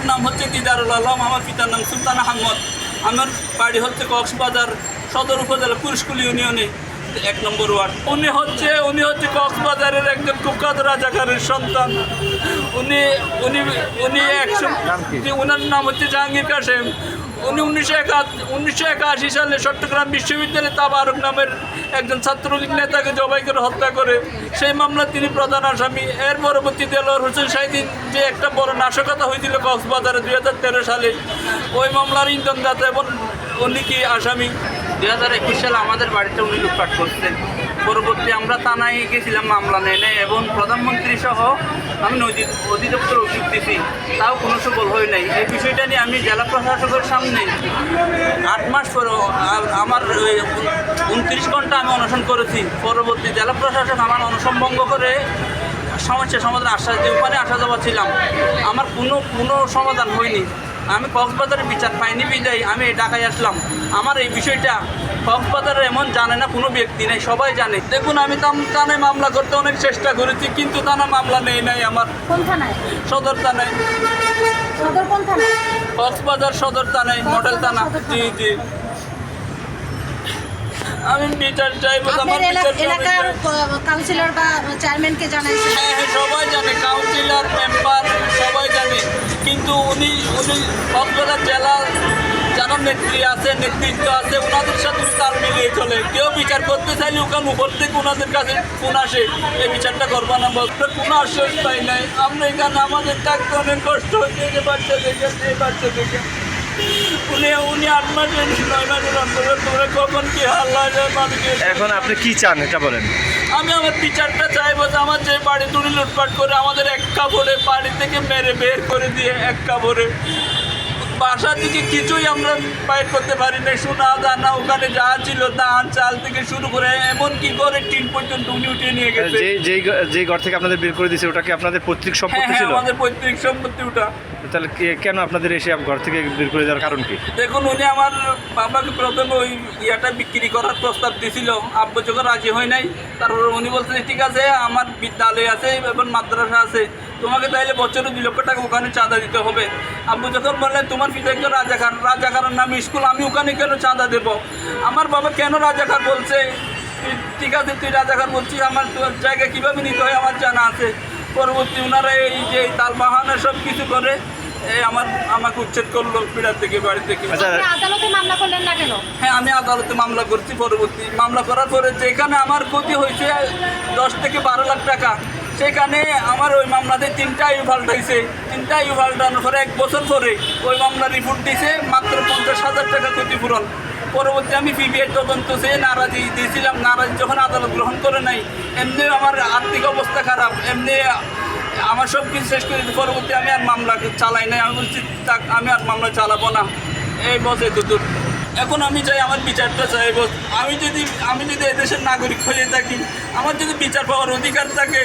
আমার নাম হচ্ছে দিদারুল আলম, আমার পিতার নাম সুলতান আহমদ। আমার বাড়ি হচ্ছে কক্সবাজার সদর উপজেলা পুরুষকুল ইউনিয়নে। এক নম্বর ওয়ার্ড। উনি হচ্ছে উনি হচ্ছে কক্সবাজারের একজন কুখ্যাত রাজাকারের সন্তান। উনি উনি উনি একশো যে ওনার নাম হচ্ছে জাহাঙ্গীর কাসেম। উনি উনিশশো একা উনিশশো একাশি সালে চট্টগ্রাম বিশ্ববিদ্যালয়ে তাবারক নামের একজন ছাত্রলীগ নেতাকে জবাই করে হত্যা করে। সেই মামলা তিনি প্রধান আসামি। এর পরবর্তী দেলোয়ার হোসেন শাহিদিন যে একটা বড় নাশকতা হয়েছিল কক্সবাজারে দুই হাজার তেরো সালে ওই মামলার ইন্ধনদাতা এবং উনি কি আসামি? দুই হাজার একুশ সালে আমাদের বাড়িতে উনি লুটপাট করছেন। পরবর্তী আমরা থানায় গেছিলাম মামলা নেয় এবং প্রধানমন্ত্রী সহ আমি নদী অধিদপ্তর অভিযোগ দিছি। তাও কোনো সুফল হয় নাই। এই বিষয়টা নিয়ে আমি জেলা প্রশাসকের সামনে আট মাস পরে আমার উনত্রিশ ঘণ্টা আমি অনশন করেছি। পরবর্তী জেলা প্রশাসক আমার অনশন ভঙ্গ করে সমস্যা সমাধান আশ্বাস দিয়ে ওখানে আসা যাওয়া ছিলাম আমার কোনো কোনো সমাধান হয়নি। আমি কক্সবাজারের বিচার পাইনি বিজয়ী। আমি এই ঢাকায় আসলাম। আমার এই বিষয়টা কক্সবাজারের এমন জানে না কোনো ব্যক্তি নেই সবাই জানে। দেখুন আমি তাম- থানায় মামলা করতে অনেক চেষ্টা করেছি কিন্তু থানা মামলা নেই নাই আমার। কোন থানায়? সদর থানায়। সদর কোন থানায়? কক্সবাজার সদর থানায় মডেল থানা। জি জি। আমি বিচার চাইব আমার বিচার এলাকার কাউন্সিলর বা চেয়ারম্যানকে জানাইছেন। হ্যাঁ হ্যাঁ সবাই জানে কাউন্সিলর মেম্বার সবাই জানে। কিন্তু উনি উনি কক্সবাজার জেলার যারা নেত্রী আছে নেতৃত্ব আছে ওনাদের সাথে তাল মিলিয়ে চলে। কেউ বিচার করতে চাইলে ওখানে উপর থেকে ওনাদের কাছে ফোন আসে এই বিচারটা করব না বলতে কোনো আশ্বাস পাই নাই। আমরা এখানে আমাদের থাকতে অনেক কষ্ট হচ্ছে যে বাচ্চা দেখে এই বাচ্চা দেখে এখন আপনি কি চান এটা বলেন। আমি আমার টিচারটা চাইব যে আমার যে বাড়ি তুলি লুটপাট করে আমাদের এক কাপড়ে বাড়ি থেকে মেরে বের করে দিয়ে এক কাপড়ে বাসা থেকে কিছুই আমরা বাইর করতে পারি না সোনা দানা ওখানে যা ছিল ধান চাল থেকে শুরু করে এমনকি করে টিন পর্যন্ত উনি উঠিয়ে নিয়ে গেছে। যে যেই ঘর থেকে আপনাদের বের করে দিয়েছে ওটা কি আপনাদের পৈতৃক হ্যাঁ সম্পত্তি হ্যাঁ ছিল? আমাদের পৈতৃক সম্পত্তি ওটা। তাহলে কে- কেন আপনাদের এসে ঘর থেকে বের করে দেওয়ার কারণ কি? দেখুন উনি আমার বাবাকে প্রথমে ওই ইয়াটা বিক্রি করার প্রস্তাব দিয়েছিল। আব্বু যখন রাজি হয় নাই তারপর উনি বলছেন ঠিক আছে আমার বিদ্যালয় আছে এবং মাদ্রাসা আছে। তোমাকে তাহলে বছরে দুই লক্ষ টাকা ওখানে চাঁদা দিতে হবে। আব্বু যখন বললেন তোমার পিতা একজন রাজাকার রাজাকারের নামে স্কুল আমি ওখানে কেন চাঁদা দেব? আমার বাবা কেন রাজাকার বলছে? ঠিক আছে তুই রাজাকার বলছিস আমার তোর জায়গা কীভাবে নিতে হয় আমার জানা আছে। পরবর্তী ওনারা এই যে তাল বাহানা সব কিছু করে এই আমার আমাকে উচ্ছেদ করল পীড়া থেকে বাড়ি থেকে। আচ্ছা। আদালতে মামলা করলেন না কেন? হ্যাঁ আমি আদালতে মামলা করছি পরবর্তী। মামলা করার পরে যেখানে আমার ক্ষতি হয়েছে দশ থেকে বারো লাখ টাকা সেখানে আমার ওই মামলাতে তিনটা আয়ু পাল্টাইছে তিনটা আয়ু পাল্টানোর পরে এক বছর পরে ওই মামলা রিপোর্ট দিয়েছে মাত্র পঞ্চাশ হাজার টাকা ক্ষতিপূরণ। পরবর্তী আমি পিবিআই তদন্ত সে নারাজি দিয়েছিলাম। নারাজি যখন আদালত গ্রহণ করে নাই, এমনি আমার আর্থিক অবস্থা খারাপ, এমনি আমার সব কিছু শেষ করে পরবর্তী আমি আর মামলা চালাই নাই। আমি বলছি, থাক, আমি আর মামলা চালাবো না। এই বসে দুদূর এখন আমি চাই আমার বিচারটা চাই, বস। আমি যদি আমি যদি এদেশের নাগরিক হয়ে থাকি, আমার যদি বিচার পাওয়ার অধিকার থাকে